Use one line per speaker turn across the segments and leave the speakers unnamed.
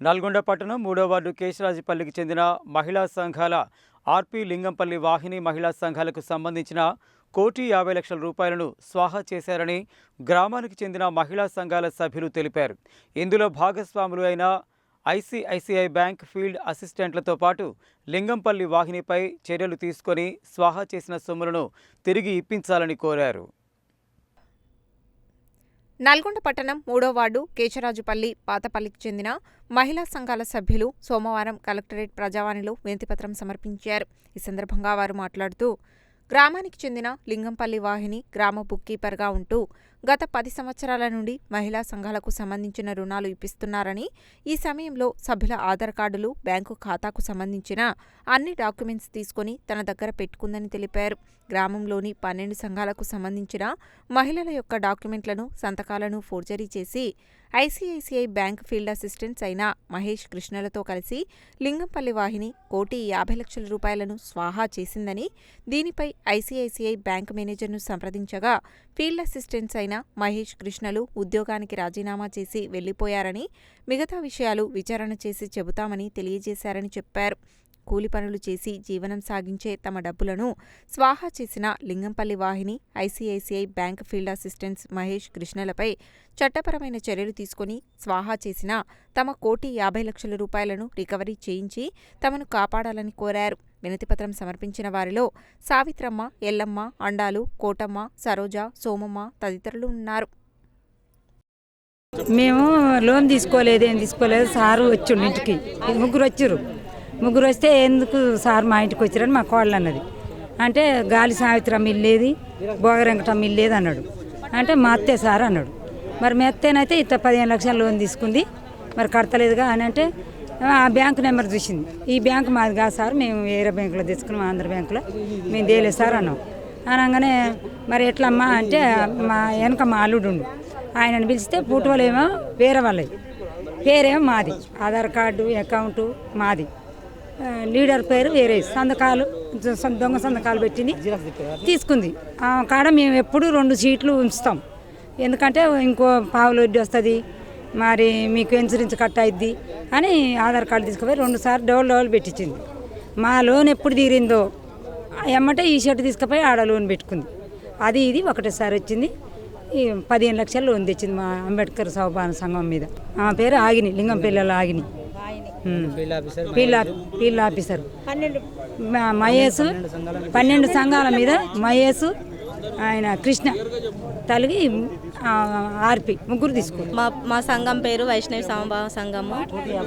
నల్గొండ పట్టణం మూడో వార్డు కేశరాజపల్లికి చెందిన మహిళా సంఘాల ఆర్పి లింగంపల్లి వాహిని మహిళా సంఘాలకు సంబంధించిన కోటి యాభై లక్షల రూపాయలను స్వాహా చేశారని గ్రామానికి చెందిన మహిళా సంఘాల సభ్యులు తెలిపారు. ఇందులో భాగస్వాములు అయిన ఐసిఐసిఐ బ్యాంక్ ఫీల్డ్ అసిస్టెంట్లతో పాటు లింగంపల్లి వాహినిపై చర్యలు తీసుకొని స్వాహా చేసిన సొమ్ములను తిరిగి ఇప్పించాలని కోరారు.
నల్గొండ పట్టణం మూడో వార్డు కేశరాజుపల్లి పాతపల్లికి చెందిన మహిళా సంఘాల సభ్యులు సోమవారం కలెక్టరేట్ ప్రజావాణిలో వినతిపత్రం సమర్పించారు. ఈ సందర్భంగా వారు మాట్లాడుతూ గ్రామానికి చెందిన లింగంపల్లి వాహిని గ్రామ బుక్ కీపర్గా ఉంటూ గత పది సంవత్సరాల నుండి మహిళా సంఘాలకు సంబంధించిన రుణాలు ఇప్పిస్తున్నారని ఈ సమయంలో సభ్యుల ఆధార్ కార్డులు బ్యాంకు ఖాతాకు సంబంధించిన అన్ని డాక్యుమెంట్స్ తీసుకొని తన దగ్గర పెట్టుకుందని తెలిపారు. గ్రామంలోని పన్నెండు సంఘాలకు సంబంధించిన మహిళల యొక్క డాక్యుమెంట్లను సంతకాలను ఫోర్జరీ చేసి ఐసిఐసిఐ బ్యాంక్ ఫీల్డ్ అసిస్టెంట్స్ అయిన మహేష్ కృష్ణలతో కలిసి లింగంపల్లి వాహిని కోటి యాభై లక్షల రూపాయలను స్వాహా చేసిందని దీనిపై ఐసిఐసిఐ బ్యాంక్ మేనేజర్ను సంప్రదించగా ఫీల్డ్ అసిస్టెంట్స్ అయిన మహేష్ కృష్ణలు ఉద్యోగానికి రాజీనామా చేసి వెళ్ళిపోయారని మిగతా విషయాలు విచారణ చేసి చెబుతామని తెలియజేశారని చెప్పారు. కూలి పనులు చేసి జీవనం సాగించే తమ డబ్బులను స్వాహా చేసిన Lingampally Vahini ICICI bank field assistants Mahesh కృష్ణలపై చట్టపరమైన చర్యలు తీసుకొని స్వాహా చేసిన తమ కోటి యాభై లక్షల రూపాయలను రికవరీ చేయించి తమను కాపాడాలని కోరారు. వినతిపత్రం సమర్పించిన వారిలో సావిత్రమ్మ ఎల్లమ్మ అండాలు కోటమ్మ సరోజ సోమమ్మ తదితరులు ఉన్నారు.
మేము లోన్ తీసుకోలేదు ఏం తీసుకోలేదు సారు వచ్చిండు ఇంటికి ముగ్గురు వచ్చారు ముగ్గురు వస్తే ఎందుకు సార్ మా ఇంటికి వచ్చారని మా కోళ్ళు అన్నది. అంటే గాలి సావిత్రమ్మ ఇల్లేది భోగరంకటమ్మ ఇల్లేది అన్నాడు. అంటే మా అత్తే సార్ అన్నాడు. మరి మీ అత్తేనైతే ఇంత పదిహేను లక్షల లోన్ తీసుకుంది మరి కడతలేదుగా అని అంటే ఆ బ్యాంక్ నెంబర్ చూసింది. ఈ బ్యాంక్ మాది కాదు సార్ మేము వేరే బ్యాంకులో తీసుకున్నాం ఆంధ్ర బ్యాంకులో. మేము తేలేదు సార్ అన్నాం. అనగానే మరి ఎట్లమ్మా అంటే మా వెనక మా అల్లుడు ఉండు. ఆయనను పిలిస్తే వాళ్ళేమో వేరే వాళ్ళవి పేరేమో మాది. ఆధార్ కార్డు అకౌంటు మాది. లీడర్ పేరు వేరే సంతకాలు దొంగ సంతకాలు పెట్టింది. తీసుకుంది. ఆ కాడ మేము ఎప్పుడు రెండు సీట్లు ఉంచుతాం. ఎందుకంటే ఇంకో పావులు వడ్డీ వస్తుంది. మరి మీకు ఇన్సూరెన్స్ కట్ అయిద్ది అని ఆధార్ కార్డు తీసుకుపోయి రెండు సార్లు డబల్ డబుల్ పెట్టించింది. మా లోన్ ఎప్పుడు తీరిందో ఎమ్మటే ఈ షర్ట్ తీసుకుపోయి ఆడ లోన్ పెట్టుకుంది. అది ఇది ఒకటేసారి వచ్చింది. ఈ పదిహేను లక్షలు లోన్ తెచ్చింది మా అంబేద్కర్ సౌభాన సంఘం మీద. ఆ పేరు ఆగిని లింగం పిల్లల ఆగిని. ఫీల్డ్ ఫీల్డ్ ఆఫీసర్ మా- మహేష్ పన్నెండు సంఘాల మీద మహేష్ ఆయన కృష్ణ తలిగి ఆ, ఆర్పి ముగ్గురు తీసుకుంది
మా మా సంఘం పేరు వైష్ణవి సమభావ సంఘము.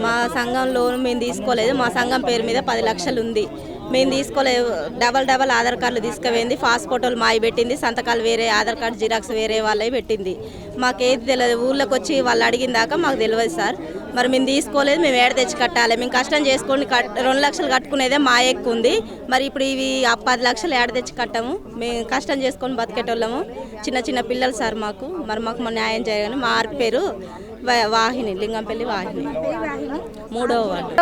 మా సంఘం లోన్ మేము తీసుకోలేదు. మా సంఘం పేరు మీద పది లక్షలు ఉంది. మేము తీసుకోలేదు. డబల్ డబల్ ఆధార్ కార్డులు తీసుకుపోయింది. ఫాస్ట్ ఫోటోలు మాయి పెట్టింది. సంతకాలు వేరే ఆధార్ కార్డు జిరాక్స్ వేరే వాళ్ళవి పెట్టింది. మాకేది తెలియదు ఊళ్ళోకి వచ్చి వాళ్ళు అడిగిన దాకా మాకు తెలియదు సార్. మరి మేము తీసుకోలేదు మేము ఏడ తెచ్చి కట్టాలి? మేము కష్టం చేసుకొని కట్ రెండు లక్షలు కట్టుకునేదే మా ఎక్కువ ఉంది మరి ఇప్పుడు ఇవి పది లక్షలు ఏడ తెచ్చి కట్టము? మేము కష్టం చేసుకొని బతికేటోళ్ళము. చిన్న చిన్న పిల్లలు సార్ మాకు. మరి మాకు మా న్యాయం చేయగానే మా ఆర్పి పేరు వా- వాహిని లింగంపల్లి వాహిని. మూడవ వార్డు.